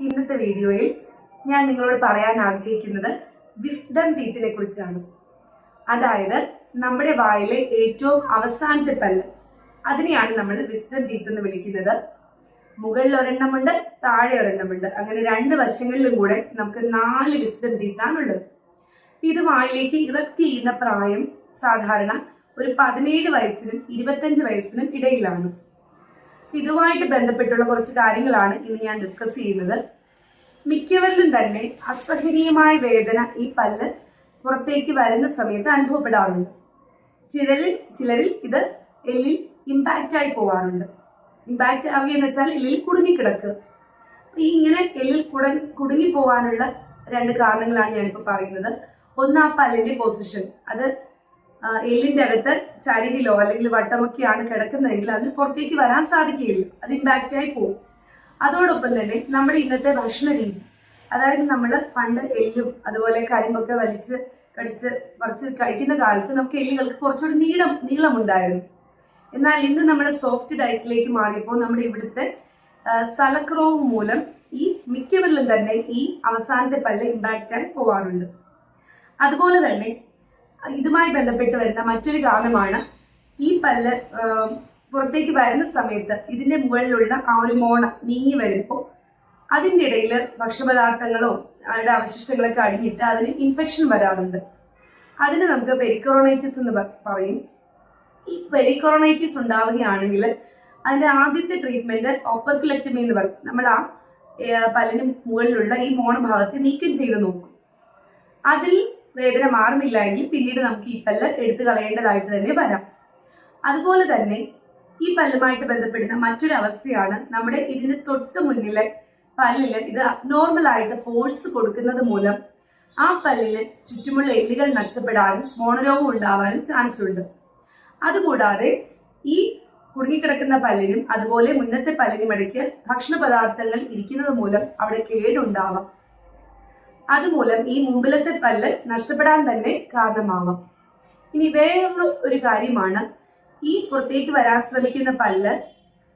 ഇന്നത്തെ വീഡിയോയിൽ ഞാൻ നിങ്ങളോട് പറയാൻ ആഗ്രഹിക്കുന്നത് വിസ്ഡം ടീത്തിനെ കുറിച്ചാണ്. അതായത് നമ്മുടെ വായിലെ ഏറ്റവും അവസാനത്തെ പല്ല്. അതിനെയാണ് നമ്മൾ വിസ്ഡം ടീത്ത് എന്ന് വിളിക്കുന്നത്. മുകളിൽ ഒരെണ്ണമുണ്ട് താഴെ ഒരെണ്ണമുണ്ട് അങ്ങനെ രണ്ട് വശങ്ങളിലും കൂടെ നമുക്ക് നാല് വിസ്ഡം ടീത്താണുള്ളത് ഇത് വായിലേക്ക് ഇറക്റ്റ് ചെയ്യുന്ന പ്രായം സാധാരണ ഒരു പതിനേഴ് വയസ്സിനും ഇരുപത്തഞ്ച് വയസ്സിനും ഇടയിലാണ്. ഇതുമായിട്ട് ബന്ധപ്പെട്ടുള്ള കുറച്ച് കാര്യങ്ങളാണ് ഇന്ന് ഞാൻ ഡിസ്കസ് ചെയ്യുന്നത്. മിക്കവരിലും തന്നെ അസഹനീയമായ വേദന ഈ പല്ല് പുറത്തേക്ക് വരുന്ന സമയത്ത് അനുഭവപ്പെടാറുണ്ട്. ചിലരിൽ ചിലരിൽ ഇത് എല്ലിൽ ഇമ്പാക്റ്റ് ആയി പോവാറുണ്ട്. ഇമ്പാക്റ്റ് ആവുക എന്ന് വെച്ചാൽ എല്ലിൽ കുടുങ്ങിക്കിടക്കുക ഈ ഇങ്ങനെ എല്ലിൽ കുട കുടുങ്ങി പോവാനുള്ള രണ്ട് കാരണങ്ങളാണ് ഞാനിപ്പോൾ പറയുന്നത്. ഒന്ന് ആ പല്ലിന്റെ പൊസിഷൻ അത് എല്ലിന്റെ അകത്ത് ചരിവിലോ അല്ലെങ്കിൽ വട്ടമൊക്കെയാണ് കിടക്കുന്നതെങ്കിൽ അതിന് പുറത്തേക്ക് വരാൻ സാധിക്കുകയില്ല. അത് ഇമ്പാക്റ്റ് ആയി പോകും. അതോടൊപ്പം തന്നെ നമ്മുടെ ഇന്നത്തെ ഭക്ഷണ രീതി അതായത് നമ്മൾ പണ്ട് എല്ലും അതുപോലെ കരിമ്പൊക്കെ വലിച്ച് കടിച്ച് പറിച്ച് കഴിക്കുന്ന കാലത്ത് നമുക്ക് എല്ലുകൾക്ക് കുറച്ചുകൂടി നീളം നീളമുണ്ടായിരുന്നു. എന്നാൽ ഇന്ന് നമ്മൾ സോഫ്റ്റ് ഡയറ്റിലേക്ക് മാറിയപ്പോൾ നമ്മുടെ ഇവിടുത്തെ സ്ഥലക്രോവ് മൂലം ഈ മിക്കവരിലും തന്നെ ഈ അവസാനത്തെ പല്ല് ഇമ്പാക്റ്റ് ആയി പോവാറുണ്ട്. അതുപോലെ തന്നെ ഇതുമായി ബന്ധപ്പെട്ട് വരുന്ന മറ്റൊരു കാരണമാണ് ഈ പല്ല് പുറത്തേക്ക് വരുന്ന സമയത്ത് ഇതിന്റെ മുകളിലുള്ള ആ ഒരു മോണ നീങ്ങി വരുമ്പോൾ അതിന്റെ ഇടയിൽ ഭക്ഷ്യപദാർത്ഥങ്ങളോ അവരുടെ അവശിഷ്ടങ്ങളൊക്കെ അടിഞ്ഞിട്ട് അതിന് ഇൻഫെക്ഷൻ വരാറുണ്ട്. അതിന് നമുക്ക് പെരിക്കോറോണൈറ്റിസ് എന്ന് പറയും. ഈ പെരിക്കോറോണൈറ്റിസ് ഉണ്ടാവുകയാണെങ്കിൽ അതിന്റെ ആദ്യത്തെ ട്രീറ്റ്മെന്റ് ഓപ്പർക്കുലക്ടമി എന്ന് പറയും. നമ്മൾ ആ പല്ലിന് മുകളിലുള്ള ഈ മോണ ഭാഗത്ത് നീക്കം ചെയ്ത് നോക്കും. അതിൽ വേദന മാറുന്നില്ല എങ്കിൽ പിന്നീട് നമുക്ക് ഈ പല്ല് എടുത്തു കളയേണ്ടതായിട്ട് തന്നെ വരാം. അതുപോലെ തന്നെ ഈ പല്ലുമായിട്ട് ബന്ധപ്പെടുന്ന മറ്റൊരു അവസ്ഥയാണ് നമ്മുടെ ഇതിന് തൊട്ട് മുന്നിലെ പല്ലിൽ ഇത് നോർമൽ ആയിട്ട് ഫോഴ്സ് കൊടുക്കുന്നത് മൂലം ആ പല്ലിന് ചുറ്റുമുള്ള എല്ലുകൾ നഷ്ടപ്പെടാനും മോണരോഗം ഉണ്ടാവാനും ചാൻസ് ഉണ്ട്. അതുകൂടാതെ ഈ കുടുങ്ങിക്കിടക്കുന്ന പല്ലിനും അതുപോലെ മുന്നത്തെ പല്ലിനും ഇടയ്ക്ക് ഭക്ഷണ പദാർത്ഥങ്ങൾ ഇരിക്കുന്നത് മൂലം അവിടെ കേടുണ്ടാവാം. അതുമൂലം ഈ മുമ്പിലത്തെ പല്ല് നഷ്ടപ്പെടാൻ തന്നെ കാരണമാവാം. ഇനി വേറൊരു ഒരു കാര്യമാണ്. ഈ പുറത്തേക്ക് വരാൻ ശ്രമിക്കുന്ന പല്ല്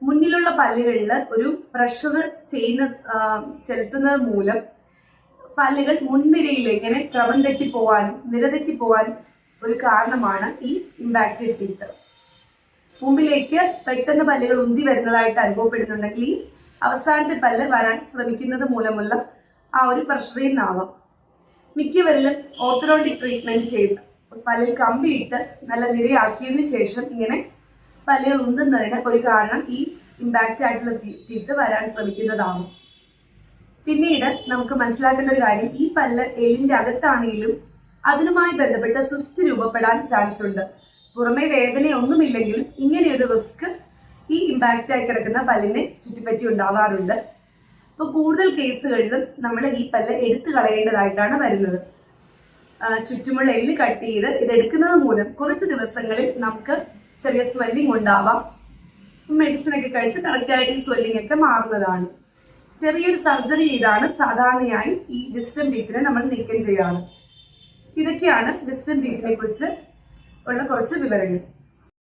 മുന്നിലുള്ള പല്ലുകളിൽ ഒരു പ്രഷർ ചെയ്യുന്ന ചെലുത്തുന്നത് മൂലം പല്ലുകൾ മുൻനിരയിൽ എങ്ങനെ ക്രമം തെറ്റി നിരതെറ്റിപ്പോവാനും നിരതെറ്റി പോവാനും ഒരു കാരണമാണ് ഈ ഇമ്പാക്റ്റഡ് ടീത്ത് മുമ്പിലേക്ക് പെട്ടെന്ന് പല്ലുകൾ ഉന്തി വരുന്നതായിട്ട് അനുഭവപ്പെടുന്നുണ്ടെങ്കിൽ ഈ അവസാനത്തെ പല്ല് വരാൻ ശ്രമിക്കുന്നത് മൂലമുള്ള ആ ഒരു പ്രഷറിൽ നിന്നാവാം മിക്കവരിലും ഓർത്തഡോണ്ടിക് ട്രീറ്റ്മെന്റ് ചെയ്ത് പല്ലിൽ കമ്പിയിട്ട് നല്ല നിരയാക്കിയതിനു ശേഷം ഇങ്ങനെ പല്ലുകൾ ഉന്തുന്നതിന് ഒരു കാരണം ഈ ഇമ്പാക്റ്റ് ആയിട്ടുള്ള തിത്ത് വരാൻ ശ്രമിക്കുന്നതാണ് പിന്നീട് നമുക്ക് മനസ്സിലാക്കേണ്ട ഒരു കാര്യം ഈ പല്ല് എല്ലിന്റെ അകത്താണെങ്കിലും അതിനുമായി ബന്ധപ്പെട്ട സിസ്റ്റ് രൂപപ്പെടാൻ ചാൻസ് ഉണ്ട്. പുറമെ വേദനയൊന്നുമില്ലെങ്കിലും ഇങ്ങനെ ഒരു റിസ്ക് ഈ ഇമ്പാക്റ്റ് ആയി കിടക്കുന്ന പല്ലിനെ ചുറ്റിപ്പറ്റി ഉണ്ടാവാറുണ്ട്. അപ്പൊ കൂടുതൽ കേസുകളിലും നമ്മൾ ഈ പല്ല് എടുത്തു കളയേണ്ടതായിട്ടാണ് വരുന്നത്. ചുറ്റുമുള്ള എല്ല് കട്ട് ചെയ്ത് ഇത് എടുക്കുന്നത് മൂലം കുറച്ച് ദിവസങ്ങളിൽ നമുക്ക് ചെറിയ സ്വെല്ലിംഗ് ഉണ്ടാവാം. മെഡിസിൻ ഒക്കെ കഴിച്ച് കറക്റ്റായിട്ട് സ്വെല്ലിംഗ് ഒക്കെ മാറുന്നതാണ്. ചെറിയൊരു സർജറി ചെയ്താണ് സാധാരണയായി ഈ വിസ്റ്റം ടീത്തിനെ നമ്മൾ നീക്കം ചെയ്യാറ് ഇതൊക്കെയാണ് വിസ്റ്റം ടീത്തിനെ കുറിച്ച് ഉള്ള കുറച്ച് വിവരങ്ങൾ.